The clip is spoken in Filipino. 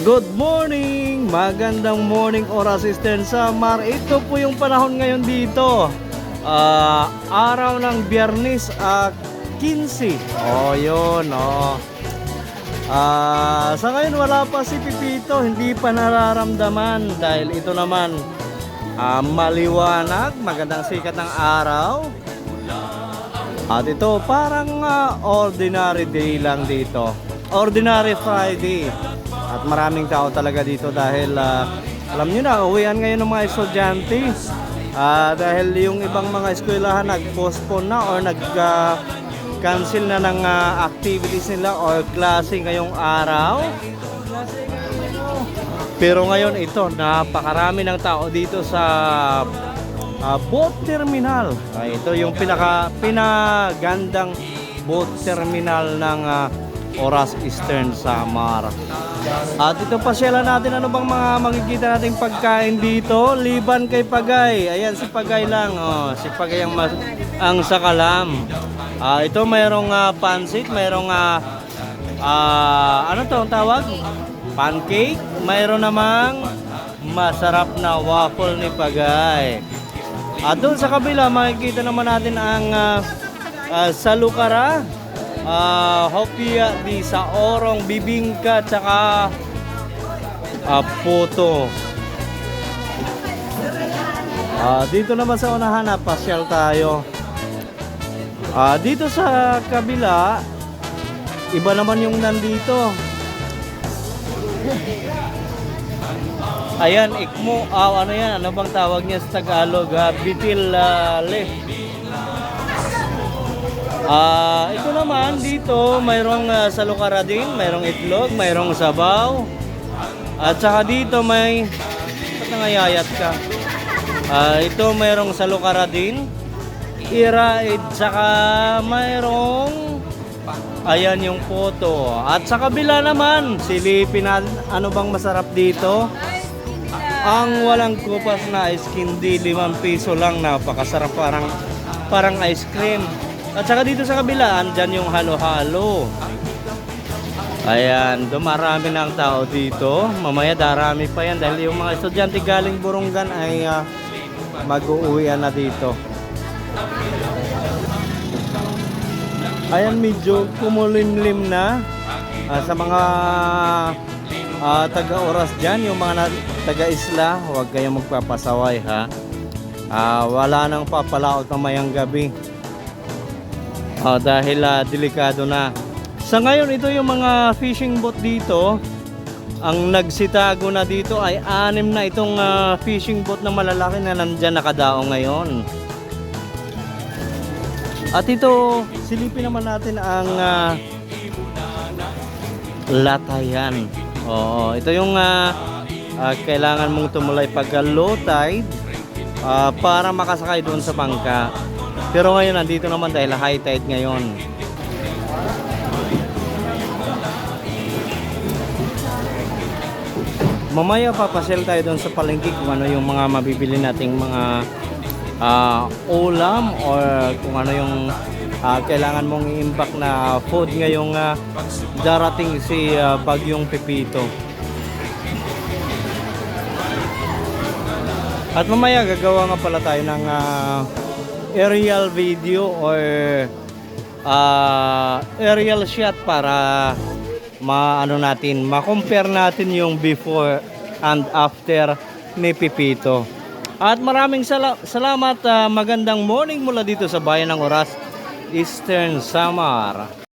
Good morning! Magandang morning oras Eastern Samar. Ito po yung panahon ngayon dito. Ah, araw ng Biyernes at 15. Oh, yun, oh. Ah, sa ngayon wala pa si Pipito, hindi pa nararamdaman dahil ito naman ah, maliwanag, magandang sikat ng araw. At ito parang ah, ordinary day lang dito. Ordinary Friday. At maraming tao talaga dito dahil ah, alam niyo na, uwian ngayon ng mga estudyante. Ah, dahil yung ibang mga eskwelahan nag-postpone na or nag ah, na ng ah, activities nila or klase ngayong araw. Pero ngayon ito, napakarami ng tao dito sa ah, boat terminal. Ah, ito yung pinaka pinagandang boat terminal ng ah, Oras Eastern Samar. At ito pasyalan natin ano bang mga makikita nating pagkain dito liban kay Pagay. Ayan si Pagay lang oh, si Pagay ang mas, ang sakalam. Ah, ito mayroong ah, pansit, mayroong ah, ah, ano to ang tawag? Pancake, mayroon namang masarap na waffle ni Pagay. At doon sa kabila, makikita naman natin ang ah, ah, salukara, ah, hopia di sa orong, bibingka, tsaka ah, puto. Ah, dito naman sa unahan, na pasyal tayo. Ah, dito sa kabila, iba naman yung nandito. Ayan, ikmo, ah, ano yan, ano bang tawag niya sa Tagalog? Ah, bitil ah, leaf. Ah, ito naman dito, mayroong uh, salukara din, mayroong itlog, mayroong sabaw. At saka dito may nangayayat ka? Ah, ito mayroong salukara din. Iraid saka mayroong Ayan yung photo. At sa kabila naman, silipin natin ano bang masarap dito. Ang walang kupas na ice candy, 5 piso lang, napakasarap parang parang ice cream. At saka dito sa kabila, andyan yung halo-halo. Ayan, dumarami ng tao dito. Mamaya darami pa yan dahil yung mga estudyante galing Burungan ay ah, mag-uuwian na dito. Ayan, medyo kumulimlim na ah, sa mga ah, taga-oras dyan, yung mga na- taga-isla, huwag kayong magpapasaway ha. Ah, wala nang papalaot mamayang gabi. Ah, dahil ah, delikado na. Sa ngayon, ito yung mga fishing boat dito. Ang nagsitago na dito ay anim na itong ah, fishing boat na malalaki na nandyan nakadao ngayon. At ito, silipin naman natin ang ah, latayan. Oo, ito yung ah, ah, kailangan mong tumulay pagka low tide ah, para makasakay doon sa bangka. Pero ngayon nandito naman dahil high tide ngayon. Mamaya papasyal tayo doon sa palengke kung ano yung mga mabibili nating mga ah, ulam or kung ano yung ah, kailangan mong i-impact na food ngayong ah, darating si ah, Bagyong Pepito. At mamaya gagawa nga pala tayo ng ah, aerial video or ah, aerial shot para maano natin, ma-compare natin yung before and after ni Pipito. At maraming sala- salamat, ah, magandang morning mula dito sa Bayan ng Oras, Eastern Samar.